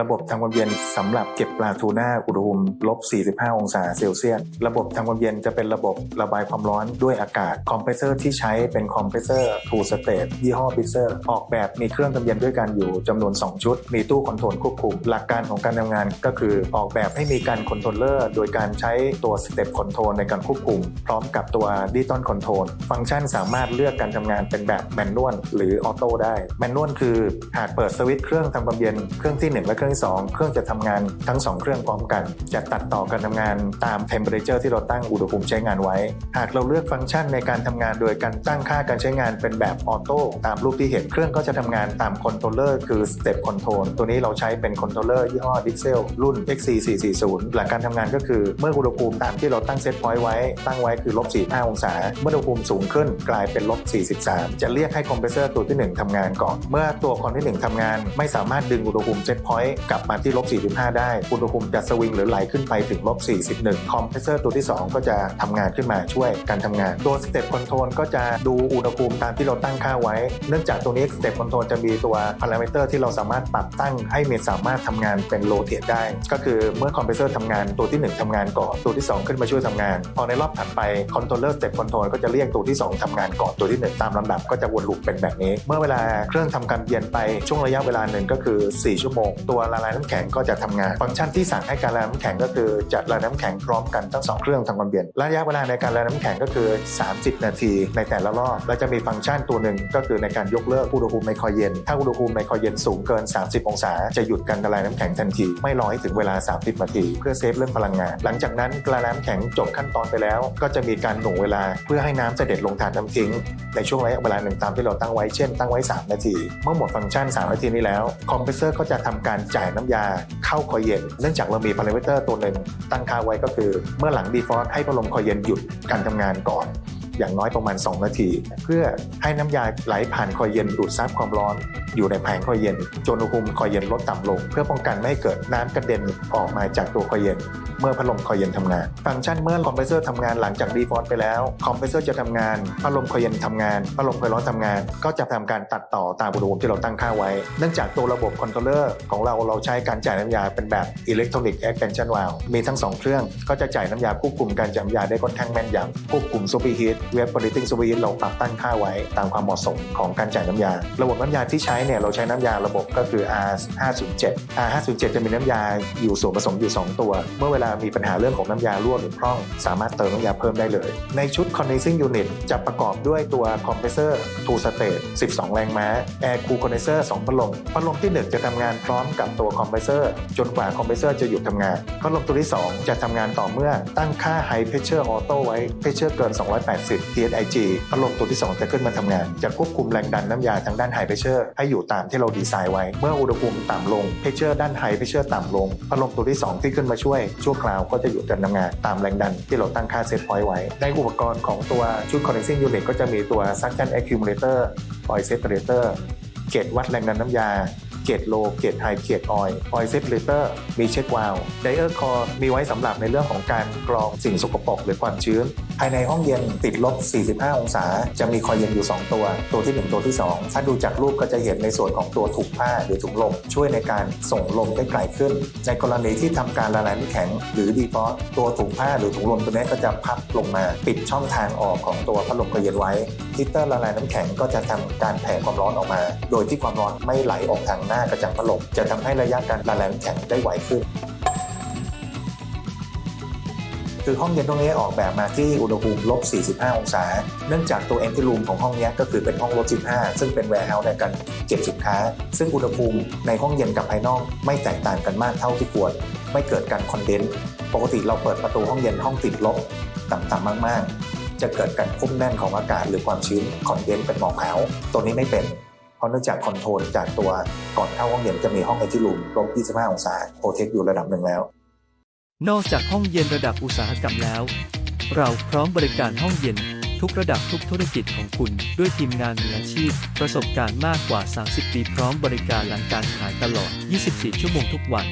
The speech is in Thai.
ระบบทำความเย็นสำหรับเก็บปลาทูน่าอุณหภูมิลบ 45 องศาเซลเซียส ระบบทำความเย็นจะเป็นระบบระบายความร้อนด้วยอากาศ คอมเพรสเซอร์ที่ใช้เป็นคอมเพรสเซอร์ทูสเตทยี่ห้อบิเซอร์ ออกแบบมีเครื่องทำเย็นด้วยกันอยู่จำนวน 2 ชุด มีตู้คอนโทรลควบคุม หลักการของการทำงานก็คือออกแบบให้มีการคอนโทรลเลอร์โดยการใช้ตัวสเต็ปคอนโทรลในการควบคุม พร้อมกับตัวดิจิตอลคอนโทรลฟังก์ชันสามารถเลือกการทำงานเป็นแบบแมนนวลหรือออโต้ได้แมนนวลคือหากเปิดสวิตช์เครื่องทำความเย็นเครื่องที่ 1 และเครื่องที่2เครื่องจะทำงานทั้ง 2 เครื่องพร้อมกัน จะตัดต่อการทำงานตามเทมเปอเรเจอร์ที่เราตั้งอุณหภูมิใช้งานไว้ หากเราเลือกฟังก์ชันในการทำงานโดยการตั้งค่าการใช้งานเป็นแบบออโต้ตามรูปที่เห็นเครื่องก็จะทำงานตามคอนโทรลเลอร์คือสเต็ปคอนโทรลตัวนี้เราใช้เป็นคอนโทรลเลอร์ยี่ห้อดิเซลรุ่น XC440 หลักการทำงานก็คือเมื่ออุณหภูมิตามที่เราตั้งเซตพอยต์ไว้ ตั้งไว้คือลบ45องศา เมื่ออุณหภูมิสูงขึ้นกลายเป็นลบ43 จะเรียกให้คอมเพรสเซอร์ตัวที่ 1ทำงานก่อน เมื่อตัวคอนที่ 1ทำงาน ไม่สามารถดึงอุณหภูมิเซตพอยต์กลับมาที่ลบ 45 ได้ อุณหภูมิจะสวิงหรือไหลขึ้นไปถึงลบ 41 คอมเพรสเซอร์ตัวที่ 2 ก็จะทำงานขึ้นมาช่วยการทำงาน ตัวสเต็ปคอนโทรลก็จะดูอุณหภูมิตามที่เราตั้งค่าไว้ เนื่องจากตัวนี้สเต็ปคอนโทรลจะมีตัวพารามิเตอร์ที่เราสามารถปรับตั้งให้มันสามารถทำงานเป็นโรเตทได้ ก็คือเมื่อคอมเพรสเซอร์ทำงานตัวที่ 1ทำงานก่อนตัวที่ 2 ขึ้นมาช่วยทำงาน พอในรอบถัดไปคอนโทรลเลอร์สเต็ปคอนโทรลก็จะเรียกตัวที่ 2ทำงานก่อนตัวที่ 1 ตามลำดับก็จะวนลูปเป็นแบบนี้ เมื่อเวลาเครื่องทำการเย็นไปช่วงระยะเวลาหนึ่งก็คือ 4 ชั่วโมง ตัวละลายน้ำแข็งก็จะทำงาน ฟังก์ชันที่สั่งให้การละลายน้ำแข็งก็คือจะละลายน้ำแข็งพร้อมกันทั้งสองเครื่องทำความเย็นระยะเวลาในการละลายน้ำแข็งก็คือ 30 นาที ในแต่ละรอบและจะมีฟังก์ชันตัวหนึ่งก็คือในการยกเลิกอุณหภูมิในคอยเย็น ถ้าอุณหภูมิในคอยเย็นสูงเกิน 30 องศา จะหยุดการละลายน้ำแข็งทันที ไม่รอให้ถึงเวลา 30 นาที เพื่อเซฟเรื่องพลังงาน หลังจากนั้นละลายน้ำแข็งจบขั้นตอนไปแล้ว ก็จะมีการหน่วงเวลาเพื่อให้น้ำเสด็จลงถานน้ำทิ้ง ในช่วงระยะเวลาหนึ่งตามที่เราตั้งไว้เช่นตั้งไว้ 3 นาที เมื่อหมดฟังก์ชัน 3 นาทีนี้แล้วคอมเพรสเซอร์ก็จะทำการจ่ายน้ำยาเข้าคอยเย็น เนื่องจากเรามีพารามิเตอร์ตัวหนึ่งตั้งค่าไว้ก็คือ เมื่อหลังดีฟอร์ให้พัดลมคอยเย็นหยุดการทำงานก่อน อย่างน้อยประมาณ 2 นาที เพื่อให้น้ำยาไหลผ่านคอยเย็นดูดซับความร้อน อยู่ในแผงคอยเย็น จนอุณหภูมิคอยเย็นลดต่ำลง เพื่อป้องกันไม่ให้เกิดน้ำกระเด็นออกมาจากตัวคอยเย็น เมื่อพัดลมคอยเย็นทำงาน ฟังก์ชันเมื่อคอมเพรสเซอร์ทำงานหลังจากดีฟอร์ไปแล้ว คอมเพรสเซอร์จะทำงานพัดลมคอยเย็นทำงานพัดลมคอยร้อนทำงาน ก็จะทำการตัดต่อตามอุณหภูมิที่เราตั้งค่าไว้ เนื่องจากตัวระบบคอนโทรลเลอร์ของเราเราใช้การจ่ายน้ำยาเป็นแบบอิเล็กทรอนิกส์แอคเ n นชั่นวาลมีทั้งสองเครื่องก็จะจ่ายน้ำยาควบคุมการจ่ายน้ำยาได้ค่อนข้างแม่นยำควบคุมซูเปอร์ฮีทเวฟบริติ้งซูเปอร์ฮีทเราปรับตั้งค่าไว้ตามความเหมาะสมของการจ่ายน้ำยา ระบบน้ำยาที่ใช้เนี่ยเราใช้น้ำยาระบบก็คือ R507 R507 จะมีน้ำยาอยู่ส่วนผสมอยู่ 2 ตัว เมื่อเวลามีปัญหาเรื่องของน้ำยารั่วหรือพร่อง สามารถเติมน้ำยาเพิ่มได้เลย ในชุด condensing unit จะประกอบด้วยตัว compressor two stage 12 แรงม้า air cool condenser 2พัดลมพัดลมที่ 1 จะทำงานพร้อมกับตัว compressor จนกว่า compressor จะหยุดทำงานพัดลมตัวที่ 2 จะทำงานต่อเมื่อตั้งค่า high pressure auto ไว้ pressure เกิน 280 TSIG พัดลมตัวที่2จะขึ้นมาทำงาน จะควบคุมแรงดันน้ำยาทางด้าน high pressure ให้อยู่ตามที่เราดีไซน์ไว้ เมื่ออุณหภูมิต่ำลง pressure ด้าน high pressure ต่ำลงพัดลมตัวที่ 2 ที่ขึ้นมาช่วย ชั่วคราวก็จะหยุดการทำงานตามแรงดันที่เราตั้งค่าเซตพอยต์ไว้ ในอุปกรณ์ของตัวชุด condensing unit ก็จะมีตัว suction accumulator oil separator เกจวัดแรงดันน้ำยา เกจโลเกจไฮเกจออยออยเซตเลเตอร์มีเช็ควาลไดเออร์คอร์มีไว้สำหรับในเรื่องของการกรองสิ่งสกปรกหรือความชื้น ภายในห้องเย็นติดลบ 45 องศา จะมีคอยเย็นอยู่ 2 ตัว ตัวที่ 1 ตัวที่ 2 ถ้าดูจากรูปก็จะเห็นในส่วนของตัวถุงผ้าหรือถุงลม ช่วยในการส่งลมได้ไกลขึ้น ในกรณีที่ทำการละลายน้ำแข็ง หรือดีฟอสตัวถุงผ้าหรือถุงลมตัวนี้ก็จะพับลงมาปิดช่องทางออกของตัวพัดลมคอยเย็นไว้ฮีเตอร์ละลายน้ำแข็งก็จะทำการแผ่ความร้อนออกมา โดยที่ความร้อนไม่ไหลออกทางหน้ากระจังพัดลมจะทำให้ระยะการละลายน้ำแข็งได้ไวขึ้น คือห้องเย็นตรงนี้ออกแบบมาที่อุณหภูมิลบ 45 องศา เนื่องจากตัว empty room ของห้องนี้ก็คือเป็นห้องลบ 15 ซึ่งเป็น warehouse ในการเก็บสินค้า ซึ่งอุณหภูมิในห้องเย็นกับภายนอกไม่แตกต่างกันมากเท่าที่ควร ไม่เกิดการคอนเดนซ์ปกติเราเปิดประตูห้องเย็นห้องติดลบต่ำๆมากๆจะเกิดการคุ้มแน่นของอากาศหรือความชื้นคอนเดนซ์เป็นหมอกขาว ตัวนี้ไม่เป็น ราะเนื่องจากคอนโทรลจากตัวก่อนเข้าห้องเย็นจะมีห้องไอทีรูมลบ 25 องศาโปรเทคอยู่ระดับหนึ่งแล้ว นอกจากห้องเย็นระดับอุตสาหกรรมแล้ว เราพร้อมบริการห้องเย็นทุกระดับทุกธุรกิจของคุณ ด้วยทีมงานมืออาชีพ ประสบการณ์มากกว่า 30 ปีพร้อมบริการหลังการขายตลอด 24 ชั่วโมงทุกวัน